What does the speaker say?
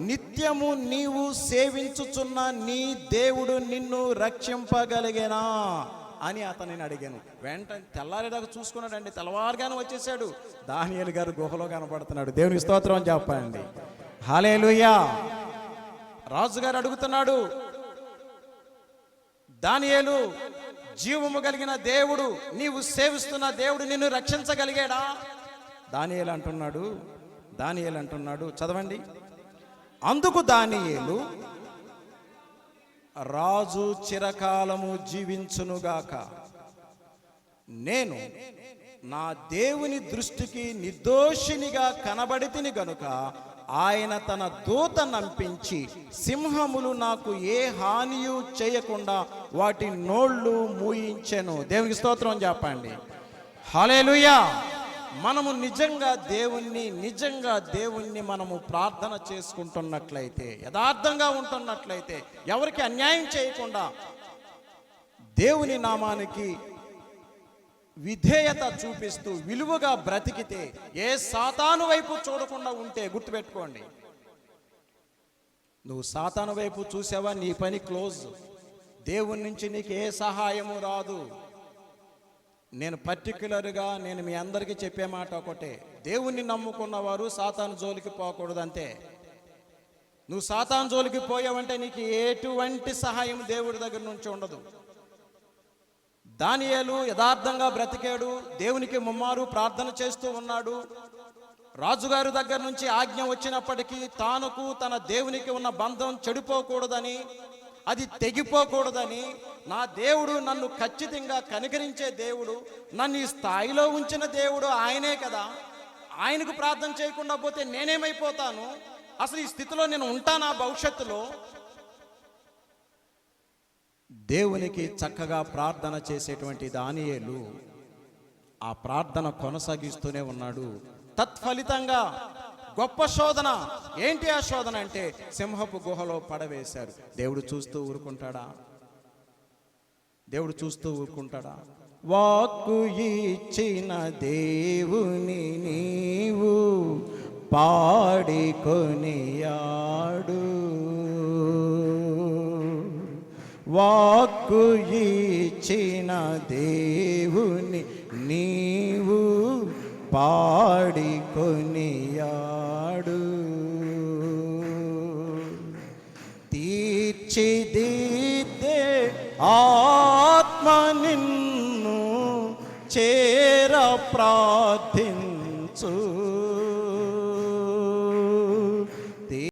నిత్యము నీవు సేవించుచున్న నీ దేవుడు నిన్ను రక్షింపగలిగేనా అని అతనిని అడిగాను. వెంటనే తెల్లారేదాకా చూసుకున్నాడండి. తెల్లవారుగానే వచ్చేసాడు. దానియలు గారు గుహలో కనపడుతున్నాడు. దేవుని స్తోత్రం చెప్పండి. చెప్పండి హాలేలుయ్యా రాజుగారు అడుగుతున్నాడు దానియేలు జీవము కలిగిన దేవుడు నీవు సేవిస్తున్న దేవుడు నిన్ను రక్షించగలిగాడా? దానియేలు అంటున్నాడు దానియేలు అంటున్నాడు. చదవండి. అందుకు దానియేలు రాజు చిరకాలము జీవించునుగాక. నేను నా దేవుని దృష్టికి నిర్దోషినిగా కనబడితిని గనుక ఆయన తన దూత నంపించి సింహములు నాకు ఏ హానియు చేయకుండా వాటి నోళ్ళు మూయించెను. దేవునికి స్తోత్రం చెప్పండి. హలేలుయా మనము నిజంగా దేవుణ్ణి నిజంగా దేవుణ్ణి మనము ప్రార్థన చేసుకుంటున్నట్లయితే యథార్థంగా ఉంటున్నట్లయితే ఎవరికి అన్యాయం చేయకుండా దేవుని నామానికి విధేయత చూపిస్తూ విలువగా బ్రతికితే ఏ సాతాను వైపు చూడకుండా ఉంటే గుర్తుపెట్టుకోండి. నువ్వు సాతాను వైపు చూసావా? నీ పని క్లోజ్. దేవుని నుంచి నీకు ఏ సహాయము రాదు. నేను పర్టికులర్గా నేను మీ అందరికీ చెప్పే మాట ఒకటే. దేవుణ్ణి నమ్ముకున్న వారు సాతాను జోలికి పోకూడదు అంతే నువ్వు సాతాను జోలికి పోయావంటే నీకు ఎటువంటి సహాయం దేవుడి దగ్గర నుంచి ఉండదు. దానియేలు యథార్థంగా బ్రతికాడు దేవునికి ముమ్మారు ప్రార్థన చేస్తూ ఉన్నాడు. రాజుగారి దగ్గర నుంచి ఆజ్ఞ వచ్చినప్పటికీ తానుకు తన దేవునికి ఉన్న బంధం చెడిపోకూడదని అది తెగిపోకూడదని నా దేవుడు నన్ను ఖచ్చితంగా కనికరించే దేవుడు నన్ను ఈ స్థాయిలో ఉంచిన దేవుడు ఆయనే కదా. ఆయనకు ప్రార్థన చేయకుండా పోతే నేనేమైపోతాను? అసలు ఈ స్థితిలో నేను ఉంటానా భవిష్యత్తులో? దేవునికి చక్కగా ప్రార్థన చేసేటువంటి దానియేలు ఆ ప్రార్థన కొనసాగిస్తూనే ఉన్నాడు. తత్ఫలితంగా గొప్ప శోధన. ఏంటి ఆ శోధన అంటే సింహపు గుహలో పడవేశారు. దేవుడు చూస్తూ ఊరుకుంటాడా? దేవుడు చూస్తూ ఊరుకుంటాడా? వాక్కు ఇచ్చిన దేవుని నీవు పాడి కొనియాడు. వాక్కు ఇచ్చిన దేవుని నీవు పాడికొనియా తీర్చిదిద్దే ఆత్మ నిన్ను చేర ప్రార్థించు.